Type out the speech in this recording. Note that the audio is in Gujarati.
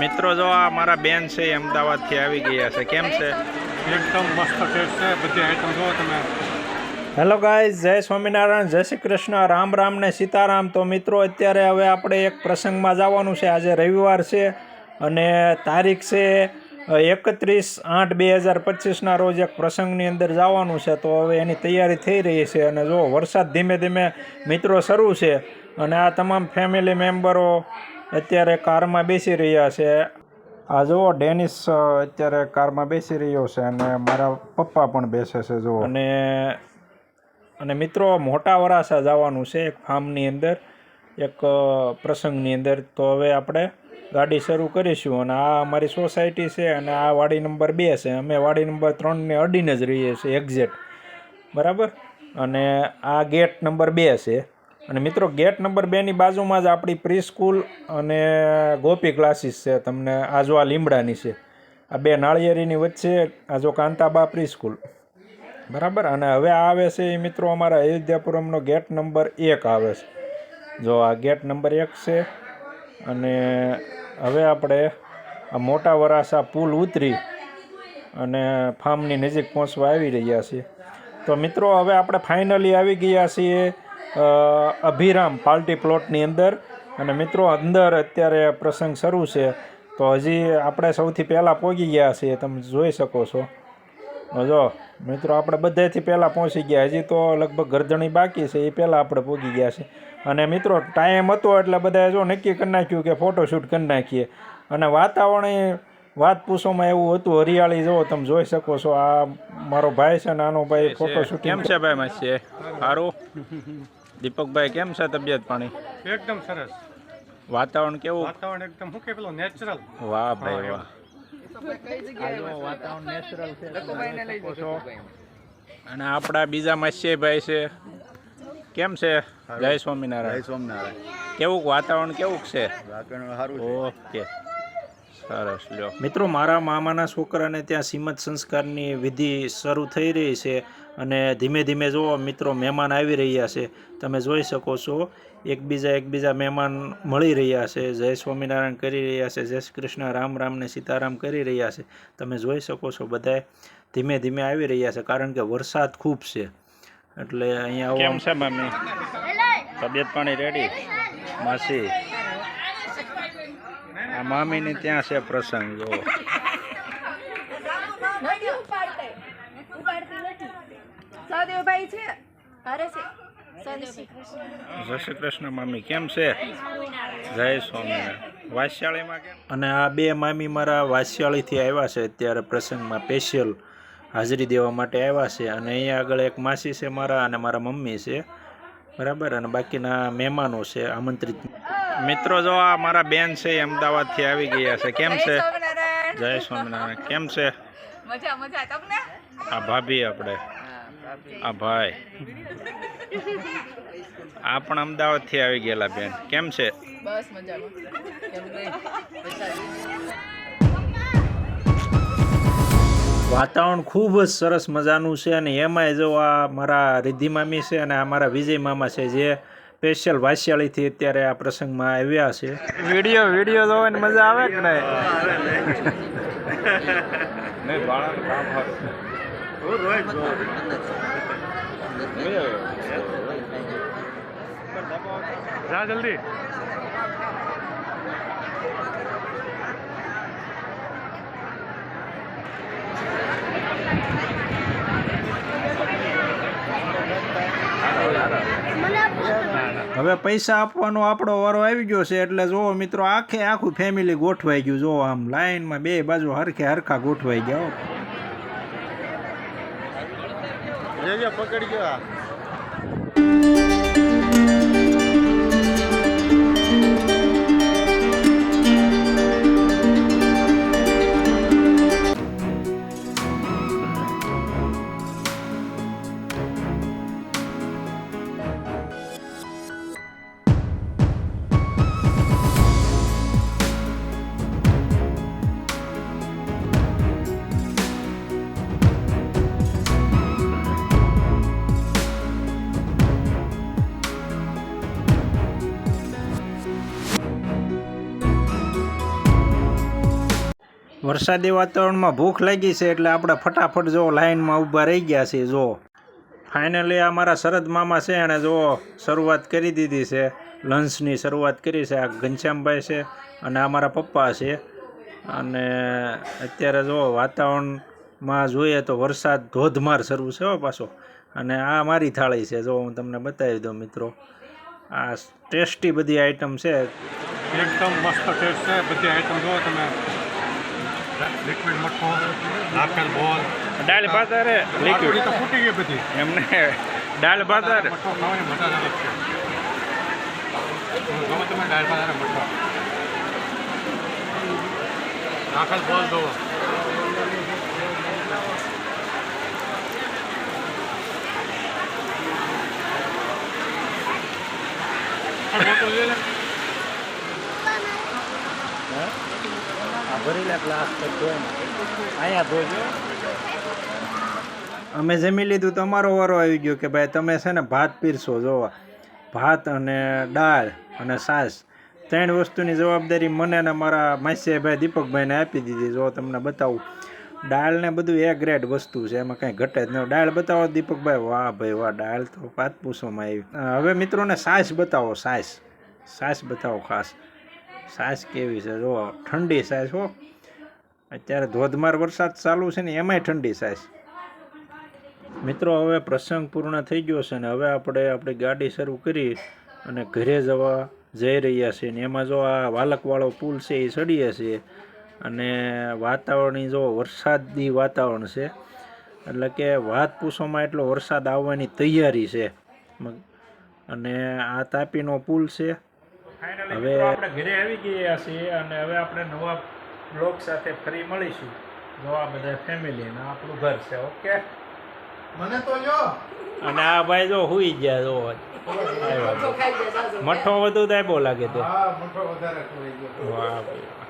મિત્રો જો આ મારા બેન છે એ અમદાવાદથી આવી ગયા છે. કેમ છે? એકદમ મસ્ત ટેસ્ટ છે બધી આઈટમ જો તમે. હેલો ગાઈઝ જય સ્વામિનારાયણ જય શ્રી કૃષ્ણ રામ રામ ને સીતારામ. તો મિત્રો અત્યારે હવે આપણે એક પ્રસંગમાં જવાનું છે. આજે રવિવાર છે અને તારીખ છે એકત્રીસ આઠ બે હજાર પચીસના રોજ એક પ્રસંગની અંદર જવાનું છે. તો હવે એની તૈયારી થઈ રહી છે અને જો વરસાદ ધીમે ધીમે મિત્રો શરૂ છે અને આ તમામ ફેમિલી મેમ્બરો અત્યારે કારમાં બેસી રહ્યા છે. આ જુઓ, ડેનિસ અત્યારે કારમાં બેસી રહ્યો છે અને મારા પપ્પા પણ બેસે છે, જુઓ. અને અને મિત્રો, મોટા વરાસા જવાનું છે એક ફાર્મની અંદર, એક પ્રસંગની અંદર. તો હવે આપણે ગાડી શરૂ કરીશું અને આ અમારી સોસાયટી છે અને આ વાડી નંબર બે છે. અમે વાડી નંબર ત્રણને અડીને જ રહીએ છીએ એક્ઝેક્ટ બરાબર? અને આ ગેટ નંબર બે છે. અને મિત્રો, ગેટ નંબર બેની બાજુમાં જ આપણી પ્રી સ્કૂલ અને ગોપી ક્લાસીસ છે. તમને આ આ લીમડાની છે. આ બે નાળિયેરીની વચ્ચે આ જો કાંતાબા પ્રી સ્કૂલ બરાબર? અને હવે આવે છે એ મિત્રો અમારા અયોધ્યાપુરમનો ગેટ નંબર એક આવે છે. જો આ ગેટ નંબર એક છે અને હવે આપણે આ મોટા વરાસા પુલ ઉતરી અને ફાર્મની નજીક પહોંચવા આવી રહ્યા છીએ. તો મિત્રો, હવે આપણે ફાઇનલી આવી ગયા છીએ અભિરામ પાર્ટી પ્લોટની અંદર. અને મિત્રો અંદર અત્યારે પ્રસંગ શરૂ છે. તો હજી આપણે સૌથી પહેલાં પહોંચી ગયા છીએ. તમે જોઈ શકો છો. જો મિત્રો આપણે બધાથી પહેલાં પહોંચી ગયા. હજી તો લગભગ ગરદણી બાકી છે. એ પહેલાં આપણે પહોંચી ગયા છે અને મિત્રો ટાઈમ હતો એટલે બધાએ જો નક્કી કરી નાખ્યું કે ફોટોશૂટ કરી નાખીએ. અને વાતાવરણ વાત પૂછોમાં એવું હતું હરિયાળી. જો તમે જોઈ શકો છો. આ મારો ભાઈ છે ને આનો ભાઈ ફોટોશૂટ કેમ છે ભાઈ માસી સારું દીપકભાઈ કેમ છે તબિયત પાણી? એકદમ સરસ. વાતાવરણ કેવું? વાતાવરણ એકદમ હું કે પેલું નેચરલ વાહ ભાઈ વાહ. અને આપણા બીજા મત્સ્યભાઈ છે. કેમ છે? જય સ્વામિનારાયણ. સોમનારાયણ કેવું વાતાવરણ કેવું છે? વાતાવરણ સારું ઓકે. સરસ લ્યો. મિત્રો મારા મામાના છોકરાને ત્યાં સીમત સંસ્કારની વિધિ શરૂ થઈ રહી છે અને ધીમે ધીમે જો મિત્રો મહેમાન આવી રહ્યા છે તમે જોઈ શકો છો એકબીજા એકબીજા મહેમાન મળી રહ્યા છે જય સ્વામિનારાયણ કરી રહ્યા છે જય શ્રી કૃષ્ણ રામ રામ ને સીતારામ કરી રહ્યા છે. તમે જોઈ શકો છો બધાય ધીમે ધીમે આવી રહ્યા છે કારણ કે વરસાદ ખૂબ છે. એટલે અહીંયા કેમ છે મમ્મી? તબિયત પાણી રેડી માસી? આ મામીને ત્યાં છે પ્રસંગ જો સહદેવભાઈ છે? છે? જય શ્રી કૃષ્ણ મામી કેમ છે? જય સ્વામિનારાયણ. વાસ્યાળીમાં કેમ? અને આ બે મામી મારા વાસ્યાળીથી આવ્યા છે અત્યારે પ્રસંગમાં સ્પેશિયલ હાજરી દેવા માટે આવ્યા છે. અને અહીંયા આગળ એક માસી છે મારા અને મારા મમ્મી છે. બરાબર? અને બાકીના મહેમાનો છે આમંત્રિત. મિત્રો જો આ મારા બેન છે એ અમદાવાદથી આવી ગયા છે. કેમ છે? જય સ્વામિનારાયણ. કેમ છે? મજા મજા. તમને? આ ભાભી આપણે. આ ભાઈ. આ પણ અમદાવાદથી આવી ગયેલા બેન. કેમ છે? બસ મજામાં. કેમ ગઈ વાતાવરણ ખૂબ જ સરસ મજાનું છે અને એમાંય જો આ મારા રિદ્ધિ મામી છે અને આ મારા વિજય મામા છે જે સ્પેશિયલ વાસિયાળીથી અત્યારે આ પ્રસંગમાં આવ્યા છે. વીડિયો વીડિયો જોવાની મજા આવે કે નહીં? જા જલ્દી. હવે પૈસા આપવાનો આપણો વારો આવી ગયો છે એટલે જુઓ મિત્રો આખે આખું ફેમિલી ગોઠવાઈ ગયું, જો આમ લાઈનમાં બે બાજુ હરખે હરખા ગોઠવાઈ ગયા પકડી ગયો વરસાદી વાતાવરણમાં ભૂખ લાગી છે એટલે આપણે ફટાફટ જો લાઇનમાં ઊભા રહી ગયા છીએ, જો. ફાઇનલી આ મારા શરદ મામા છે એણે જો શરૂઆત કરી દીધી છે. લંચની શરૂઆત કરી છે. આ ઘનશ્યામભાઈ છે અને આ મારા પપ્પા છે. અને અત્યારે જો વાતાવરણમાં જોઈએ તો વરસાદ ધોધમાર શરૂ છે હો પાછો. અને આ મારી થાળી છે, જો હું તમને બતાવી દઉં મિત્રો. આ ટેસ્ટી બધી આઈટમ છે. એકદમ મસ્ત ટેસ્ટ છે. બધી આઈટમ જો તમે લિક્વિડ મઠો નાખેલ બોલ. દાળ ભાત અરે લાકડી તો ફૂટી ગઈ બધી. એમને દાળ ભાત અરે. મઠો ખાવાની મજા અલગ છે. ગમે તમે દાળ ભાત અને મઠો. નાખેલ બોલ દો બોટલ લઈ લે. અમે જમી લીધું, તમારો વારો આવી ગયો કે ભાઈ તમે છે ને ભાત પીરશો જોવા. ભાત અને દાળ અને છાશ. ત્રણ વસ્તુની જવાબદારી મને ને મારા માસીભાઈ દીપકભાઈને આપી દીધી, જો તમને બતાવું. દાળને બધું એ ગ્રેડ વસ્તુ છે, એમાં કાંઈ ઘટે જ નહીં દાળ બતાવો દીપકભાઈ. વાહ ભાઈ, વાહ, દાળ તો પાત પૂછવામાં આવી. હવે મિત્રોને સાસ બતાવો સાસ સાસ બતાવો ખાસ. છાશ કેવી છે? જો ઠંડી સાસ, હો. અત્યારે ધોધમાર વરસાદ ચાલુ છે ને, એમાંય ઠંડી સાસ. મિત્રો, હવે પ્રસંગ પૂર્ણ થઈ ગયો છે ને, હવે આપણે આપણી ગાડી શરૂ કરી અને ઘરે જવા જઈ રહ્યા છીએ ને, એમાં જો આ વાલકવાળો પુલ છે એ ચડીએ છીએ અને વાતાવરણની જો વરસાદી વાતાવરણ છે, એટલે કે વાત પૂછવામાં એટલો વરસાદ આવવાની તૈયારી છે. અને આ તાપીનો પુલ છે હવે આપણે ઘરે આવી ગયા છીએ અને હવે આપણે નવા બ્લોગ સાથે ફરી મળીશું. નવા બધા ફેમિલી અને આપણું ઘર છે ઓકે મને તો જો. અને આ ભાઈ જો હુઈ ગયા જો. મઠો વધુ દાયબો લાગે તે. હા મઠો વધારે વાહ ભાઈ. વાહ.